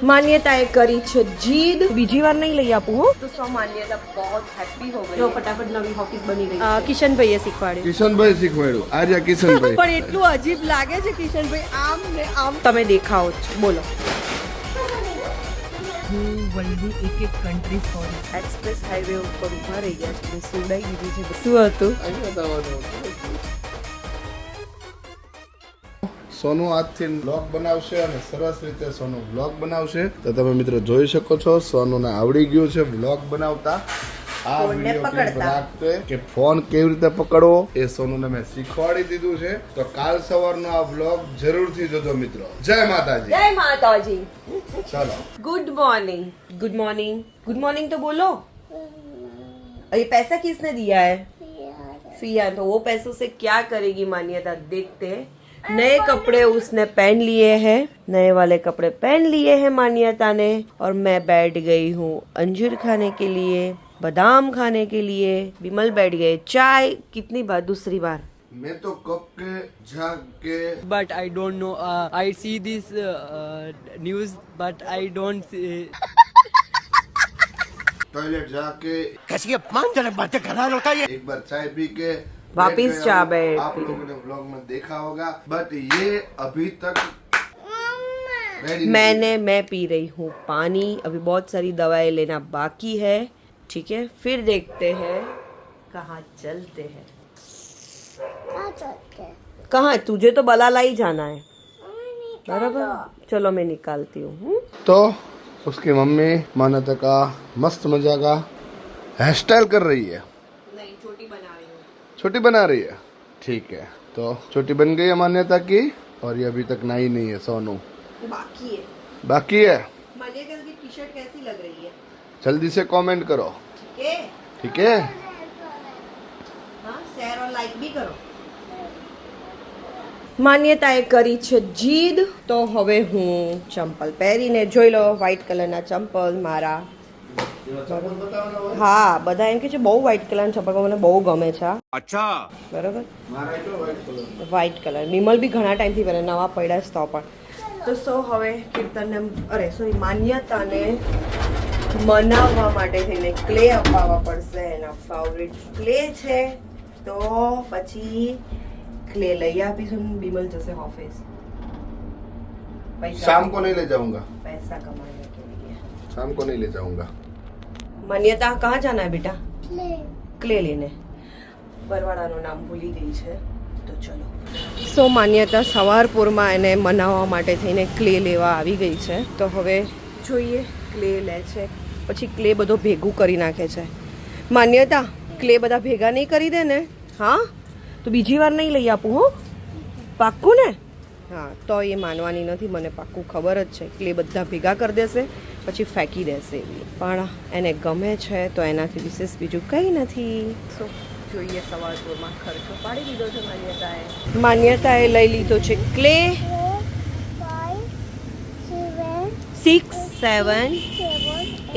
मान्यताएं करी છે જીદ બીજી વાર નહીં લઈ આપું હો તો સો માન્યતા बहुत हैप्पी हो गई ફટાફટ નવી ઓફિસ બની ગઈ કિશનભાઈએ શીખવાડ્યું કિશનભાઈ શીખવાડ્યું આજે કિશનભાઈ પણ એટલું અજીબ લાગે છે કિશનભાઈ આમ ને આમ તમે દેખાઓ છો બોલો હું વલ્લભી એક એક કન્ટ્રી ફોર એક્સપ્રેસ હાઈવે ઉપર ઊભા રહી ગયા છે સુડાઈ દીધી છે શું હતું અહીંયા જવાનું. સોનું આજથી બ્લોગ બનાવશે અને સરસ રીતે સોનું બ્લોગ બનાવશે તો તમે મિત્રો જોઈ શકો છો સોનુને આવડી ગયું છે બ્લોગ બનાવતા આ ફોનને વિડીયો ક્લિપ પકડતા. રાખતે કે ફોન કેવી રીતે પકડવો એ સોનુને મેં શીખવાડી દીધું છે તો કાલ સવારનો આ બ્લોગ જરૂરથી જોજો મિત્રો જય માતાજી જય માતાજી ચાલો good morning good morning good morning तो बोलो और ये पैसा किसने दिया है फिया तो वो पैसों से क्या करेगी मान्यता देखते हैं नए कपड़े उसने पहन लिए हैं। नए वाले कपड़े पहन लिए हैं मान्यता ने। और मैं बैठ गई हूँ अंजीर खाने के लिए बादाम खाने के लिए। विमल बैठ गए। चाय कितनी बार? दूसरी बार। मैं तो कप के झाग के। But I don't know I see this news but I don't toilet जाके कैसी अपमानजनक बातें कर रहा है एक बार चाय पी के वापिस जा बैठ आप लोगों ने व्लॉग में देखा होगा बट ये अभी तक मैंने मैं पी रही हूँ पानी। अभी बहुत सारी दवाएँ लेना बाकी है ठीक है? फिर देखते हैं कहाँ चलते हैं। कहाँ तुझे तो बलालाई जाना है। बराबर। चलो मैं निकालती हूँ हम्म? तो उसकी मम्मी मान्यता का मस्त मज़ा का हेयर स्टाइल कर रही है नहीं छोटी बना रही हूँ छोटी बना रही है ठीक है तो छोटी बन गई है मान्यता की और ये अभी तक नई नहीं है सोनू बाकी है बाकी है मानिएगा की टी शर्ट कैसी लग रही है जल्दी से कमेंट करो ठीक है ठीक है હા શેર ઓર લાઈક બી કરો માન્યતાએ કરી છે જીદ તો હવે હું ચંપલ પહેરીને જોઈ લો વ્હાઈટ કલરના ચંપલ મારા હા બધા એમ કે છે બહુ વ્હાઈટ કલરના ચંપલ મને બહુ ગમે છે આ. બરોબર વ્હાઈટ કલર નિમલ બી ઘણા ટાઈમથી પહેરે નવા પડ્યા છે તો પણ તો સો હવે કીર્તનને અરે સોરી માન્યતાને મનાવવા માટે થઈને ક્લે અપાવવા પડશે એના ફેવરિટ ક્લે છે તો પછી ક્લે લઈ આપીશું ને બિમલ જશે ઓફિસ પૈસા शाम को नहीं ले जाऊंगा पैसा कमाने के लिए शाम को नहीं ले जाऊंगा માન્યતા કહા જાના બેટા? ક્લે. લેને બરવાડાનું નામ ભૂલી ગઈ છે. તો ચલો. સો માન્યતા સવારપુરમાં એને મનાવવા માટે થઈને ક્લે લેવા આવી ગઈ છે. તો હવે જોઈએ ક્લે લે છે. પછી ક્લે બધો ભેગું કરી નાખે છે. માન્યતા ક્લે બધા ભેગા નહીં કરી દે ને? હા? તો બીજી વાર નહીં લઈ આપું હો? પાક્કું ને? હા તો એ માનવાની નથી મને પાક્કું ખબર જ છે ક્લે બધા ભેગા કરી દેશે પછી ફેંકી દેશે એવી પણ એને ગમે છે તો એનાથી વિશેષ બીજું કંઈ નથી સો જોઈએ સવારપુરમાં ખર્ચો પાડી દીધો છે માન્યતાએ માન્યતાએ લઈ લીધો છે clay six seven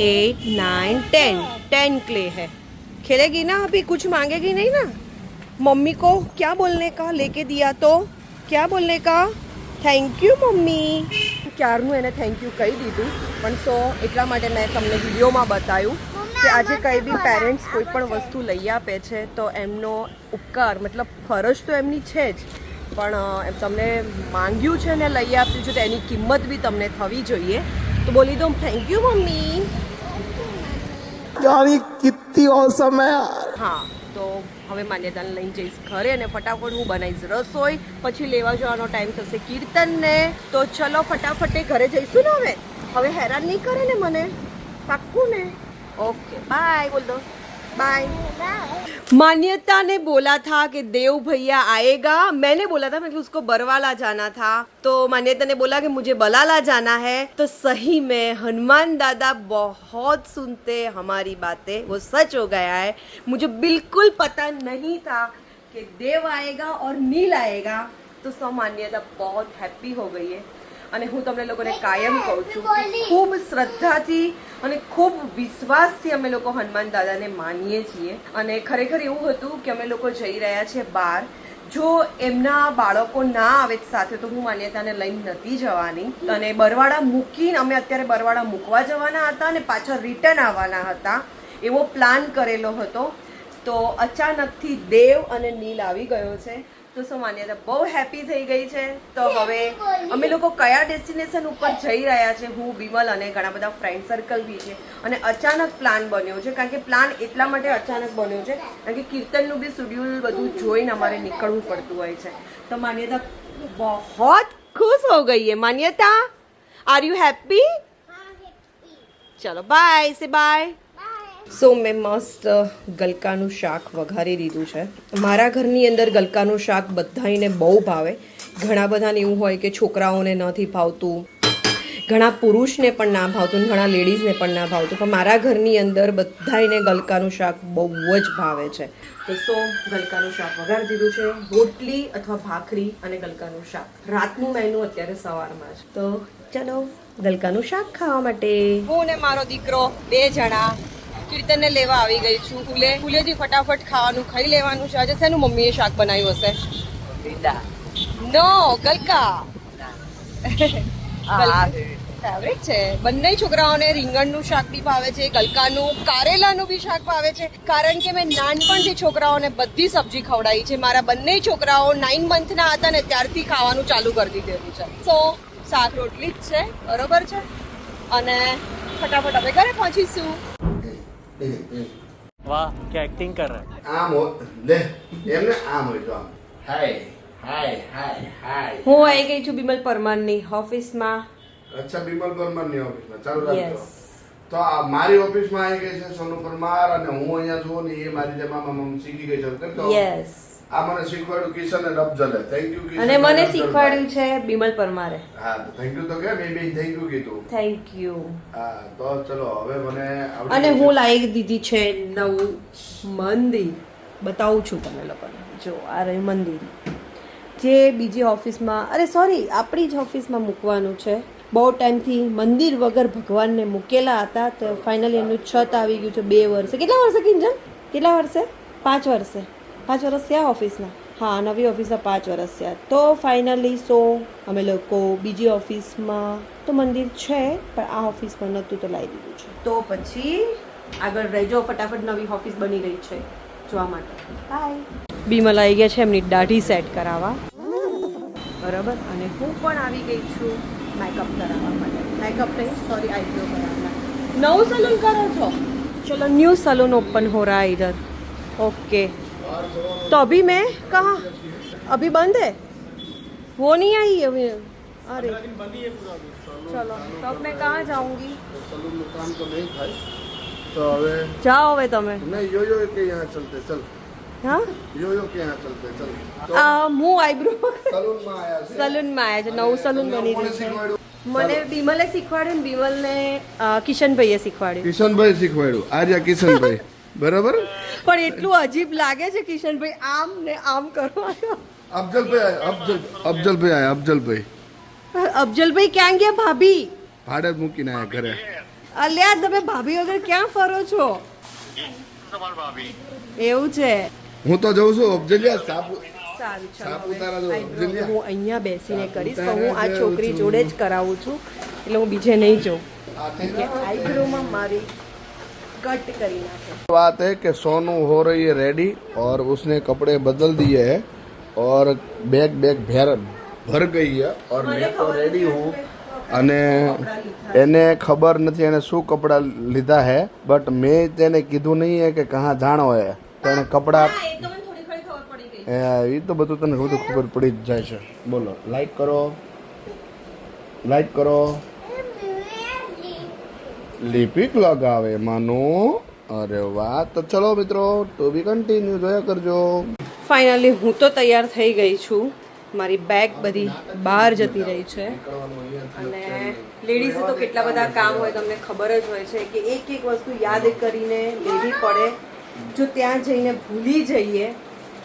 eight nine ten ten clay है खेलेगी ना अभी कुछ मांगेगी नहीं ना मम्मी को क्या बोलने का लेके दिया तो ક્યાં બોલને કા થેન્ક યુ મમ્મી ક્યારનું એને થેન્ક યુ કહી દીધું? પણ સો એટલા માટે મેં તમને વિડીયોમાં બતાવ્યું કે આજે કઈ બી પેરેન્ટ્સ કોઈ પણ વસ્તુ લઈ આપે છે તો એમનો ઉપકાર મતલબ ફરજ તો એમની છે જ. પણ તમને માંગ્યું છે ને લઈ આપ્યું છે તો એની કિંમત બી તમને થવી જોઈએ. તો બોલી દો થેન્ક યુ મમ્મી. કેટલી ઓસમ હે હા, તો હવે માન્યતાને લઈને જઈશ ઘરે અને ફટાફટ હું બનાવીશ રસોઈ. પછી લેવા જવાનો ટાઈમ થશે કીર્તનને. તો ચલો ફટાફટે ઘરે જઈશું ને હવે. હવે હેરાન નહીં કરે ને મને. પાક્કું ને? ઓકે, બાય બોલ દો. बाय मान्यता ने बोला था कि देव भैया आएगा। मैंने बोला था मतलब उसको बरवाला जाना था। तो मान्यता ने बोला कि मुझे बलाला जाना है। तो सही में हनुमान दादा बहुत सुनते हमारी बातें। वो सच हो गया है। मुझे बिल्कुल पता नहीं था कि देव आएगा और नील आएगा। तो सब मान्यता बहुत हैप्पी हो गई है। અને હું તમને લોકોને કાયમ કહું છું ખૂબ શ્રદ્ધાથી અને ખૂબ વિશ્વાસથી અમે લોકો હનુમાન દાદાને માનીએ છીએ. અને ખરેખર એવું હતું કે અમે લોકો જઈ રહ્યા છે બહાર. જો એમના બાળકો ના આવે સાથે તો હું માન્યતાને લઈને નથી જવાની. અને બરવાડા મૂકીને અમે અત્યારે બરવાડા મૂકવા જવાના હતા અને પાછળ રિટર્ન આવવાના હતા. એવો પ્લાન કરેલો હતો. તો અચાનકથી દેવ અને નીલ આવી ગયો છે. તો શું માન્યતા બહુ હેપી થઈ ગઈ છે. તો હવે અમે લોકો કયા ડેસ્ટિનેશન ઉપર જઈ રહ્યા છે હું બિમલ અને ઘણા બધા ફ્રેન્ડ સર્કલ બી છે. અને અચાનક પ્લાન બન્યો છે કારણ કે પ્લાન એટલા માટે અચાનક બન્યો છે કારણ કે કીર્તનનું બી શેડ્યુલ બધું જોઈને અમારે નીકળવું પડતું હોય છે. તો માન્યતા બહુ ખુશ હો ગઈ હે માન્યતા? આર યુ હેપી ચલો બાય સે બાય સો મેં મસ્ત ગલકાનું શાક વઘારી દીધું છે. મારા ઘરની અંદર ગલકાનું શાક બધાને બહુ ભાવે. ઘણા બધાને એવું હોય કે છોકરાઓને નથી ભાવતું. ઘણા પુરુષને પણ ના ભાવતું ઘણા લેડીઝને પણ ના ભાવતું. પણ મારા ઘરની અંદર બધાને ગલકાનું શાક બહુ જ ભાવે છે. તો સો, ગલકાનું શાક વઘારી દીધું છે. રોટલી અથવા ભાખરી અને ગલકાનું શાક. રાતનું મેનુ અત્યારે સવારમાં છે તો ચલો, ગલકાનું શાક ખાવા માટે. હું ને મારો દીકરો બે જણા કીર્તનને લેવા આવી ગઈ છું. ફૂલે ફૂલેથી ફટાફટ ખાવાનું ખાઈ લેવાનું છે. આજે શેનું મમ્મીએ શાક બનાવ્યું હશે? નો ગલકા. ફેવરેટ છે. બંને છોકરાઓને રીંગણનું શાક બી ભાવે છે ગલકાનું કારેલાનું બી શાક ભાવે છે. કારણ કે મેં નાનપણથી છોકરાઓને બધી સબ્જી ખવડાવી છે. મારા બંને છોકરાઓ નાઇન મંથના હતા ને ત્યારથી ખાવાનું ચાલુ કરી દીધેલું છે. સો શાક રોટલી જ છે. બરોબર છે? અને ફટાફટ અમે ઘરે પહોંચીશું. વાહ કે એક્ટિંગ કર રહા. આમ લે એમને આમ હોય તો આમ. હાય હાય હાય હાય હું આવી ગઈ છું બિમલ પરમારની ઓફિસમાં અચ્છા બિમલ પરમારની ઓફિસમાં ચાલુ રાખજો. તો મારી ઓફિસમાં આવી ગઈ છે સોનુ પરમાર અને હું અહીંયા છું ને એ મારી જેમ શીખી ગઈ છે. તો યસ આ મને શીખવાડ્યું કિશન અને અફજલે થેન્ક યુ કિશન અને મને શીખવાડ્યું છે બિમલ પરમારે. હા તો થેન્ક યુ તો કે મે બે થેન્ક યુ કીધું. થેન્ક યુ હા તો ચલો હવે મને અને હું લાઈક લાવી દીધી છે નવું મંદિર. બતાવું છું તમને લોકોને. જો આ રહ્યું મંદિર. જે બીજી ઓફિસમાં અરે સોરી આપણી જ ઓફિસમાં મૂકવાનું છે. બહુ ટાઈમથી મંદિર વગર ભગવાનને મૂકેલા હતા, તો ફાઇનલી એનું છત આવી ગયું છે બે વર્ષે. કેટલા વર્ષે કિંજન કેટલા વર્ષે? પાંચ વર્ષે. પાંચ વર્ષ થયા ઓફિસના? હા, નવી ઓફિસમાં પાંચ વર્ષ થયા. તો ફાઇનલી સો, અમે લોકો બીજી ઓફિસમાં, તો મંદિર છે, પણ આ ઓફિસમાં નહોતું તો લાવી દીધું છે. તો પછી આગળ રહેજો, ફટાફટ નવી ઓફિસ બની રહી છે, જોવા માટે. બાય બીમલ આવી ગયા છે એમની દાઢી સેટ કરાવવા. બરાબર? અને હું પણ આવી ગઈ છું. મેકઅપ કરાવવા માટે મેકઅપ નહીં સોરી આઈબ્રો કરાવવા નવું સલૂન કરો છો ચલો न्यू सलून ओपन हो रहा है इधर ओके तो अभी मैं कहाँ अभी बंद है वो नहीं आई अभी अरे चलो तो अब मैं कहाँ जाऊंगी સલૂનનું કામ તો નહીં થાય તો હવે જાઓ હવે તમે નહીં યો યો કે यहाँ ચલતે ચલ હા? યો યો કે यहाँ ચલતે તો આ હું આઈબ્રો. સલૂનમાં આયા છે. સલૂનમાં આવ્યા છે નવું સલૂન બની રહ્યું છે. મને બિમલે શીખવાડ્યું ને બિમલને અ, કિશનભાઈએ શીખવાડ્યું. કિશનભાઈ શીખવાડ્યું. આર્યા કિશનભાઈ. બરાબર? પણ એટલું અજીબ લાગે છે કિશનભાઈ આમ ને આમ કરવાનું. અફજલભાઈ આયા અફજલ અફજલભાઈ આયા અફજલભાઈ. અફજલભાઈ ક્યાં ગયા ભાભી? ભાડે મૂકીને આયા ઘરે. અલ્યા તમે ભાભી વગર ક્યાં ફરો છો? એવું છે. હું તો જઉં છું. ઓબ્જેલિયા સાપુ હું અહીંયા બેસીને કરીશ પણ હું આ છોકરી જોડે જ કરાવું છું એટલે હું બીજે નહીં જોઉં. આઈબ્રોમાં મારી વાત હે કે સોનું હો રહી है રેડી ઓર ઉસને કપડે બદલ દીએ है ઓર બેગ બેગ ભેર ભર ગઈ है ઓર मैं તો રેડી હું. અને એને ખબર નથી એને શું કપડાં લીધા હે બટ મેં તેને કીધું નહીં હે કે કહા જાણો હે. તો એને કપડાં એ તો મને થોડી ઘણી ખબર પડી ગઈ. એ તો બધું તને બધું ખબર પડી જ જાય છે. બોલો લાઈક કરો. લાઈક કરો. લિપિક લગાવે માનો. અરે વાહ તો ચલો મિત્રો ટુ બી કન્ટિન્યુ જોયા કરજો. ફાઇનલી હું તો તૈયાર થઈ ગઈ છું. મારી બેગ બધી બહાર જતી રહી છે. અને લેડીઝ તો કેટલા બધા કામ હોય તમને ખબર જ હોય છે કે એક એક વસ્તુ યાદ કરીને લેવી પડે. જો ત્યાં જઈને ભૂલી જઈએ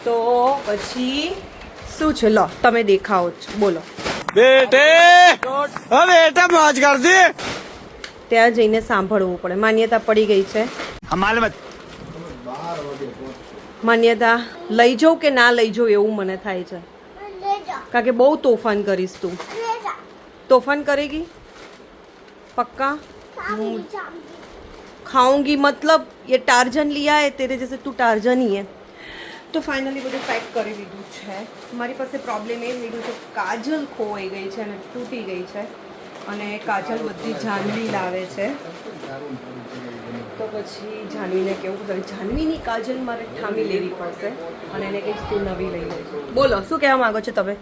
તો પછી શું છે? લો તમે દેખાઓ છો બોલો. બેટે! હવે એટા મોજ કર ત્યાં જઈને સાંભળવું પડે. માન્યતા પડી ગઈ છે. માન્યતા લઈ જઉં કે ના લઈ જઉં એવું મને થાય છે? કારણ કે બહુ તોફાન કરીશ તું. તોફાન કરેગી? પક્કા? હું ખાऊंगी મતલબ એ ટાર્જન લઈ આય તેરે જૈસે તું ટાર્જન હી હે તો ફાઇનલી બધું પેક કરી દીધું છે મારી પાસે પ્રોબ્લેમ એ થઈ ગયો છે કાજલ ખોવાઈ ગઈ છે અને તૂટી ગઈ છે અને કાજલ બધી જાનવી લાવે છે તો પછી જાનવીને કેવું પડે જાનવીની કાજલ મારે ઠામી લેવી પડશે અને એને કહીશ તું નવી લઈ લે બોલો શું કહેવા માગો છો તમે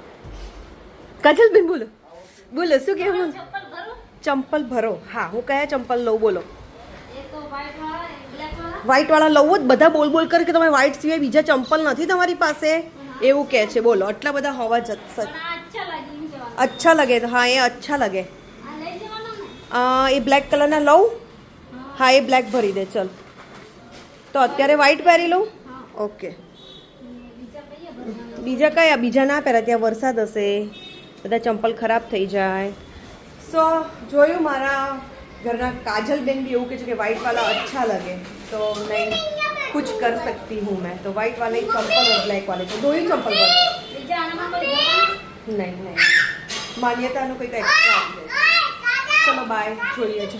કાજલ બેન બોલો બોલો શું કહેવા ચંપલ ભરો હા હું કયા ચંપલ લઉં બોલો વ્હાઈટ વાળા લઉં જ. બધા બોલ બોલ કરે કે તમે વ્હાઈટ સિવાય બીજા ચંપલ નથી તમારી પાસે? એવું કહે છે. બોલો આટલા બધા હોવા જ અચ્છા લગે તો હા એ અચ્છા લગે. એ બ્લેક કલરના લઉં? હા. એ બ્લેક ભરી દે ચલ. તો અત્યારે વ્હાઈટ પહેરી લઉં? ઓકે. બીજા કયા બીજા ના પહેરા ત્યાં વરસાદ હશે. બધા ચંપલ ખરાબ થઈ જાય. સો જોયું મારા ઘરના કાજલબેન બી એવું કહે છે કે વ્હાઈટ વાલા અચ્છા લગે તો નહીં कुछ कर सकती हूँ मैं तो व्हाइट वाले ही चंपल और ब्लैक वाले तो दो ही चंपल बस નહીં નહીં માન્યતાનું કંઈક એક્સ્ટ્રા ચલો બાય જોઈએ છે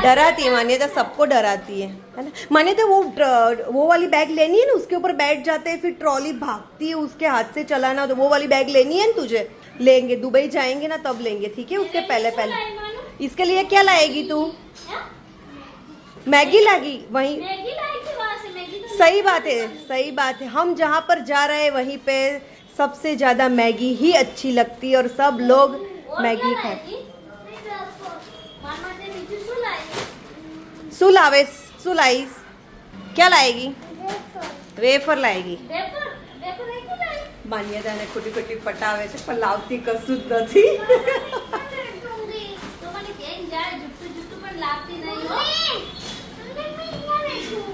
डराती है मान्यता सबको डराती है है ना मान्यता वो ट- वो वाली बैग लेनी है ना उसके ऊपर बैठ जाते हैं फिर ट्रॉली भागती है उसके हाथ से चलाना तो वो वाली बैग लेनी है ना तुझे लेंगे दुबई जाएँगे ना तब लेंगे ठीक है? उसके पहले पहले। इसके लिए क्या लाएगी तू? मैगी लाएगी वही। सही बात है सही बात है। हम जहाँ पर जा रहे हैं वहीं पे सबसे ज़्यादा मैगी ही अच्छी लगती है और सब लोग मैगी खाते। सुलावेस सुलाइस क्या लाएगी? वेफर। लाएगी। માન્યતાને ખોટી ખોટી પટાવે છે પણ લાવતી કશું જ નથી.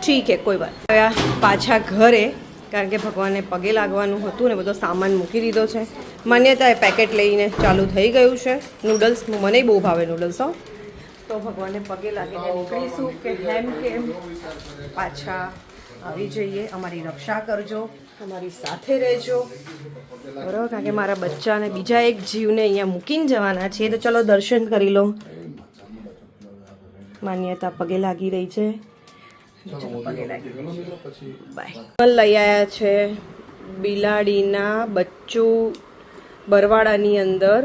ઠીક હે કોઈ વાત પાછા ઘરે કારણ કે ભગવાનને પગે લાગવાનું હતું ને બધો સામાન મૂકી દીધો છે. માન્યતા એ પેકેટ લઈને ચાલુ થઈ ગયું છે. નૂડલ્સ મને બહુ ભાવે નૂડલ્સ હો. તો ભગવાનને પગે લાગીને નીકળીશું કે હેમ કેમ? પાછા આવી જઈએ. અમારી રક્ષા કરજો. અમારી સાથે રહેજો. બરાબર કારણ કે મારા બચ્ચાને બીજા એક જીવને અહીંયા મૂકીને જવાના છે તો ચલો દર્શન કરી લો. માન્યતા પગે લાગી રહી છે. લઈ આવ્યા છે બિલાડીના બચ્ચું બરવાડાની અંદર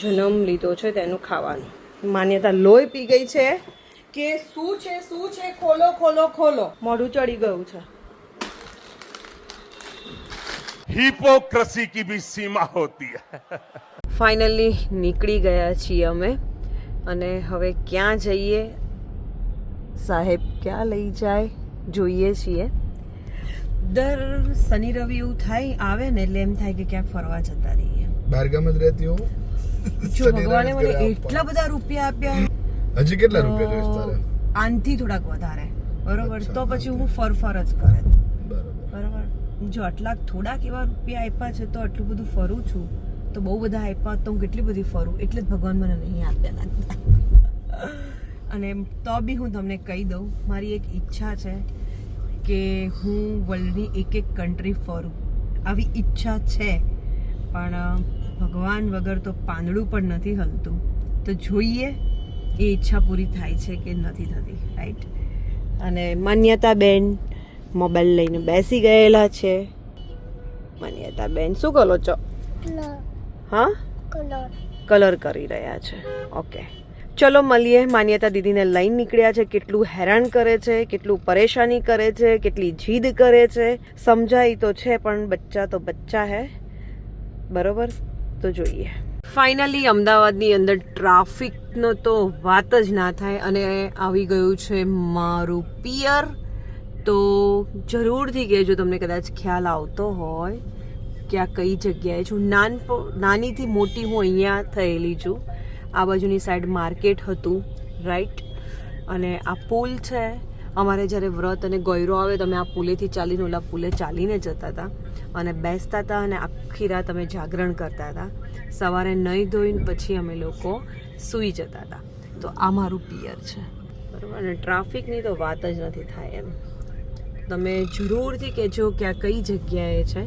જન્મ લીધો છે તેનું ખાવાનું. માન્યતા લોહી પી ગઈ છે કે શું છે શું છે? ખોલો ખોલો ખોલો. મોઢું ચડી ગયું છે. હિપોક્રસી કી ભી સીમા હોતી હૈ ફાઇનલી નીકળી ગયા છીએ અમે. અને હવે ક્યાં જઈએ? સાહેબ ક્યાં લઈ જાય? જોઈએ છીએ. દર શનિ રવિ એવું થાય આવે ને એટલે એમ થાય કે ક્યાંક ફરવા જતા રહીએ. બહારગામ જ રહેતી હોઉં? જો ભગવાને મને એટલા બધા રૂપિયા આપ્યા. હજી કેટલા રૂપિયા જોઈએ તારે? આનથી થોડાક વધારે. બરોબર? તો પછી હું ફરફર જ કરે. જો આટલા થોડાક એવા રૂપિયા આપ્યા છે, તો આટલું બધું ફરું છું. તો બહુ બધા આપ્યા તો હું કેટલી બધી ફરું? એટલે જ ભગવાન મને નહીં આપ્યા લાગતા. અને તો બી હું તમને કહી દઉં, મારી એક ઈચ્છા છે કે હું વર્લ્ડની એક એક કન્ટ્રી ફરું. આવી ઈચ્છા છે, પણ ભગવાન વગર તો પાંદડું પણ નથી હલતું. તો જોઈએ એ ઈચ્છા પૂરી થાય છે કે નથી થતી રાઈટ અને માન્યતા બેન મોબાઈલ લઈને બેસી ગયેલા છે. માન્યતા બેન શું કરો છો? હા? કલર કરી રહ્યા છે. ઓકે ચલો મળીએ. માન્યતા દીદીને લઈને નીકળ્યા છે. કેટલું હેરાન કરે છે કેટલું પરેશાની કરે છે કેટલી જીદ કરે છે. સમજાય તો છે પણ બચ્ચા તો બચ્ચા હે. બરોબર? તો જોઈએ. ફાઇનલી અમદાવાદની અંદર ટ્રાફિકનો તો વાત જ ના થાય અને આવી ગયું છે મારું પિયર તો જરૂરથી કહેજો તમને કદાચ ખ્યાલ આવતો હોય કે આ કઈ જગ્યાએ છું. નાન નાનીથી મોટી હું અહીંયા થયેલી છું. આ બાજુની સાઈડ માર્કેટ હતું રાઈટ અને આ પુલ છે. અમારે જ્યારે વ્રત અને ગોયરો આવે તમે આ પુલેથી ચાલીને, ઓલા પુલે ચાલીને જતા હતા. અને બેસતા હતા અને આખી રાત અમે જાગરણ કરતા હતા. સવારે નહીં ધોઈને પછી અમે લોકો સૂઈ જતા હતા. તો આ મારું પિયર છે. બરાબર? અને ટ્રાફિકની તો વાત જ નથી થાય એમ. તમે જરૂરથી કહેજો કે આ કઈ જગ્યાએ છે.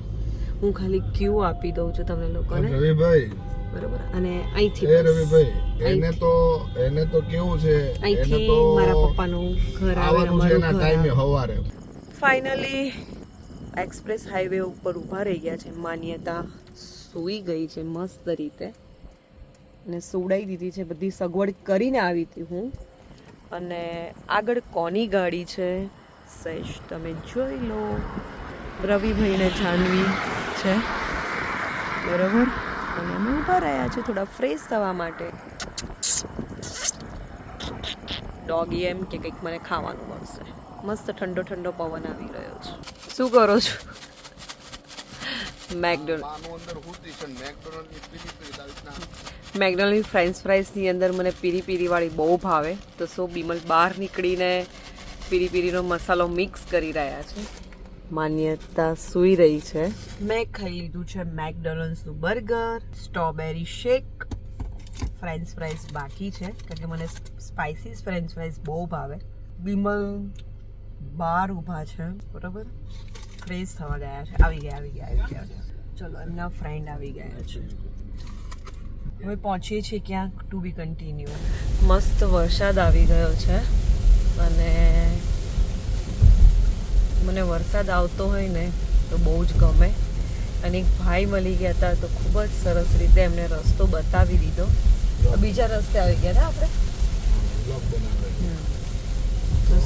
હું ખાલી ક્યુ આપી દઉં છું તમને લોકોને. રવિભાઈ બરોબર. અને અહીંથી. રવિભાઈ એને તો એને તો કેવું છે? એને અહીંથી તો મારા પપ્પાનું ઘર આવે આવવાનું છે એના અમારું ટાઈમે હવારે. ફાઇનલી એક્સપ્રેસ હાઈવે ઉપર ઊભા રહી ગયા છે. માન્યતા સૂઈ ગઈ છે મસ્ત રીતે. અને સુડાઈ દીધી છે. બધી સગવડ કરીને આવી હતી હું. અને આગળ કોની ગાડી છે? સહેજ તમે જોઈ લો. રવિભાઈને જાણવી છે. બરાબર? અને અમે ઊભા રહ્યા છે થોડા ફ્રેશ થવા માટે. ડોગી એમ કે કંઈક મને ખાવાનું મળશે. મસ્ત ઠંડો ઠંડો પવન આવી રહ્યો છે. શું કરો છો? મેકડોનલ્ડ ફ્રેન્ચ ફ્રાઈસની અંદર મને પીરી પીરીવાળી બહુ ભાવે. તો સો બીમલ બહાર નીકળીને પીરી પીરીનો મસાલો મિક્સ કરી રહ્યા છે. માન્યતા સૂઈ રહી છે. મેં ખાઈ લીધું છે મેકડોનલ્ડ્સનું burger strawberry shake french fries બાકી છે. કારણ કે મને સ્પાઇસીસ ફ્રેન્ચ ફ્રાઈસ બહુ ભાવે. વિમલ બહાર ઊભા છે. બરાબર? ફ્રેશ થવા ગયા છે. આવી ગયા આવી ગયા આવી ગયા ચલો એમના ફ્રેન્ડ આવી ગયા છે. હવે પહોંચીએ છીએ ક્યાંક ટુ બી કન્ટિન્યુ મસ્ત વરસાદ આવી ગયો છે. અને મને વરસાદ આવતો હોય ને તો બહુ જ ગમે. અને એક ભાઈ મળી ગયા હતા તો ખૂબ જ સરસ રીતે એમને રસ્તો બતાવી દીધો. બીજા રસ્તે આવી ગયા ને આપણે?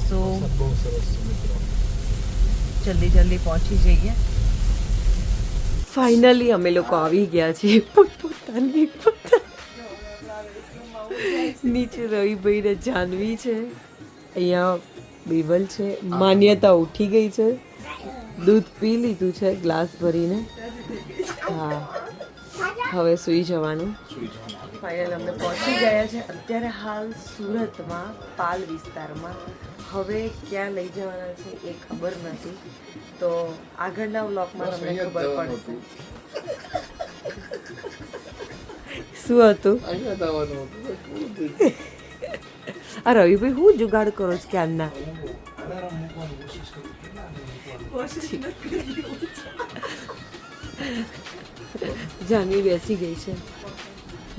તો જલ્દી જલ્દી પહોંચી જઈએ. ફાઇનલી અમે લોકો આવી ગયા છીએ. પોતપોતાની પોતાની નીચે રવિભાઈ ને જાનવી છે. અહીંયા બીબલ છે માન્યતા ઉઠી ગઈ છે. દૂધ પી લીધું છે ગ્લાસ ભરીને. હા. હવે સૂઈ જવાનું. ફાઇનલ અમે પહોંચી ગયા છે. અત્યારે હાલ સુરતમાં પાલ વિસ્તારમાં. હવે ક્યાં લઈ જવાના છે એ ખબર નથી. તો આગળના વ્લોગમાં તમને ખબર પડશે. શું હતું? અહીંયા જવાનું હતું. આ રવિભાઈ હું જુગાડ કરો છો ક્યારના? જાનવી બેસી ગઈ છે.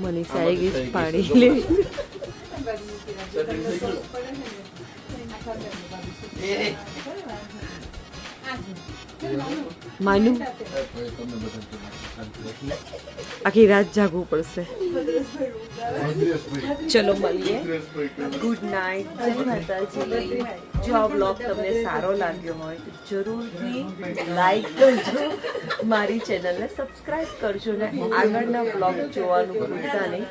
મનીષા આવી ગઈ છે પાણી લે માનું? આખી રાત જાગવું પડશે. ચલો મળીએ. ગુડ નાઇટ જય માતાજી. જો આ બ્લોગ તમને સારો લાગ્યો હોય તો જરૂરથી લાઈક કરજો. મારી ચેનલને સબસ્ક્રાઇબ કરજો ને આગળના બ્લોગ જોવાનું ભૂલતા નહીં.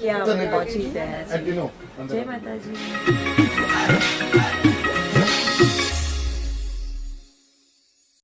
ક્યાં અમે પહોંચી ગયા છીએ. જય માતાજી.